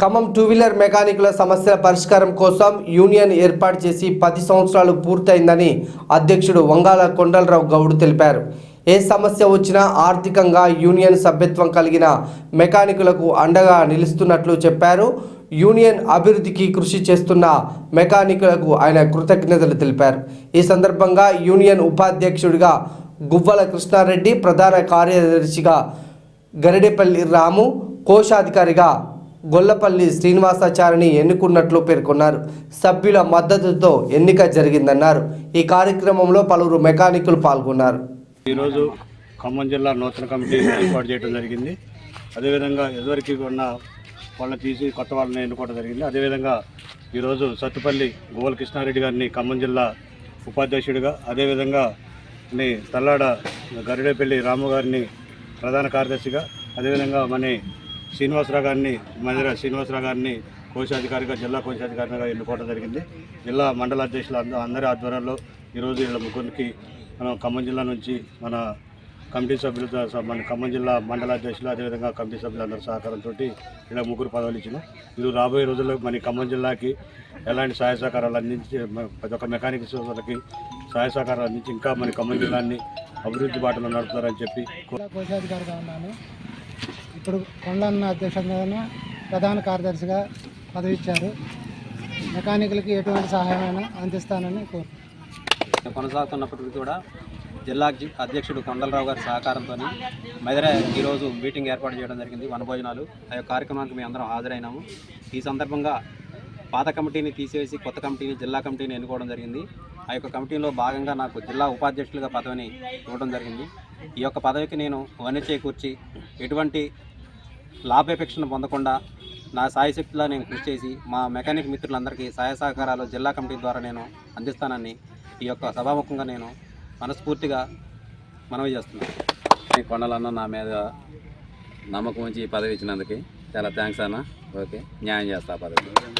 Khammam two wheeler మెకానికుల సమస్యల పరిష్కారం కోసం యూనియన్ ఏర్పాటు చేసి పది సంవత్సరాలు పూర్తయిందని అధ్యక్షుడు వంగాల కొండలరావు గౌడ్ తెలిపారు. ఏ సమస్య వచ్చినా ఆర్థికంగా యూనియన్ సభ్యత్వం కలిగిన మెకానికులకు అండగా నిలుస్తున్నట్లు చెప్పారు. యూనియన్ అభివృద్ధికి కృషి చేస్తున్న మెకానికులకు ఆయన కృతజ్ఞతలు తెలిపారు. ఈ సందర్భంగా యూనియన్ ఉపాధ్యక్షుడిగా గువ్వల కృష్ణారెడ్డి ప్రధాన కార్యదర్శిగా గరిడేపల్లి రాము కోశాధికారిగా గొల్లపల్లి శ్రీనివాసాచారిని ఎన్నుకున్నట్లు పేర్కొన్నారు. సభ్యుల మద్దతుతో ఎన్నిక జరిగిందన్నారు. ఈ కార్యక్రమంలో పలువురు మెకానికులు పాల్గొన్నారు. ఈరోజు ఖమ్మం జిల్లా నూతన కమిటీ ఏర్పాటు చేయడం జరిగింది. అదేవిధంగా ఎదువరికి ఉన్న వాళ్ళని తీసి కొత్త వాళ్ళని ఎన్నుకోవడం జరిగింది. అదేవిధంగా ఈరోజు సత్తుపల్లి గోవల కృష్ణారెడ్డి గారిని ఖమ్మం జిల్లా ఉపాధ్యక్షుడిగా అదేవిధంగా తల్లాడ గరుడేపల్లి రాము గారిని ప్రధాన కార్యదర్శిగా అదేవిధంగా మన శ్రీనివాసరావు గారిని మందిర శ్రీనివాసరావు గారిని కోశాధికారిగా జిల్లా కోశాధికారిగా ఎన్నుకోవడం జరిగింది. జిల్లా మండల అధ్యక్షులు అందరి ఆధ్వర్యంలో ఈరోజు వీళ్ళ ముగ్గురికి మనం ఖమ్మం జిల్లా నుంచి మన కమిటీ సభ్యులతో మన ఖమ్మం జిల్లా మండల అధ్యక్షులు అదేవిధంగా కమిటీ సభ్యులందరి సహకారంతో ఇలా ముగ్గురు పదవులు ఇచ్చిన. ఇది రాబోయే రోజుల్లో మన ఖమ్మం జిల్లాకి ఎలాంటి సహాయ సహకారాలు అందించి ప్రతి ఒక్క మెకానిక్ సోదరులకి సహాయ సహకారాలు అందించి ఇంకా మన ఖమ్మం జిల్లాని అభివృద్ధి బాటలో నడుపుతారని చెప్పి కోశాధికారిగా ఉన్నాను. ఇప్పుడు కొండన్న అధ్యక్షంగా ప్రధాన కార్యదర్శిగా పదవి ఇచ్చారు మెకానికులకి ఎటువంటి సహాయమైనా అందిస్తానని కోరు కొనసాగుతున్నప్పటికీ కూడా జిల్లా అధ్యక్షుడు కొండలరావు గారి సహకారంతో మెదరే ఈరోజు మీటింగ్ ఏర్పాటు చేయడం జరిగింది. వనభోజనాలు ఆ యొక్క కార్యక్రమానికి మేము అందరం హాజరైనాము. ఈ సందర్భంగా పాత కమిటీని తీసేసి కొత్త కమిటీని జిల్లా కమిటీని ఎన్నుకోవడం జరిగింది. ఆ యొక్క కమిటీలో భాగంగా నాకు జిల్లా ఉపాధ్యక్షులుగా పదవిని ఇవ్వడం జరిగింది. ఈ యొక్క పదవికి నేను వన్నె చేకూర్చి ఎటువంటి లాభాపేక్షను పొందకుండా నా సాయశక్తిలా నేను కృషి చేసి మా మెకానిక్ మిత్రులందరికీ సహాయ సహకారాలు జిల్లా కమిటీ ద్వారా నేను అందిస్తానని ఈ యొక్క సభాముఖంగా నేను మనస్ఫూర్తిగా మనవి చేస్తున్నాను. కొండలన్న నా మీద నమ్మకం ఉంచి పదవి ఇచ్చినందుకు చాలా థ్యాంక్స్ అన్న. ఓకే. న్యాయం చేస్తా ఆ పదవి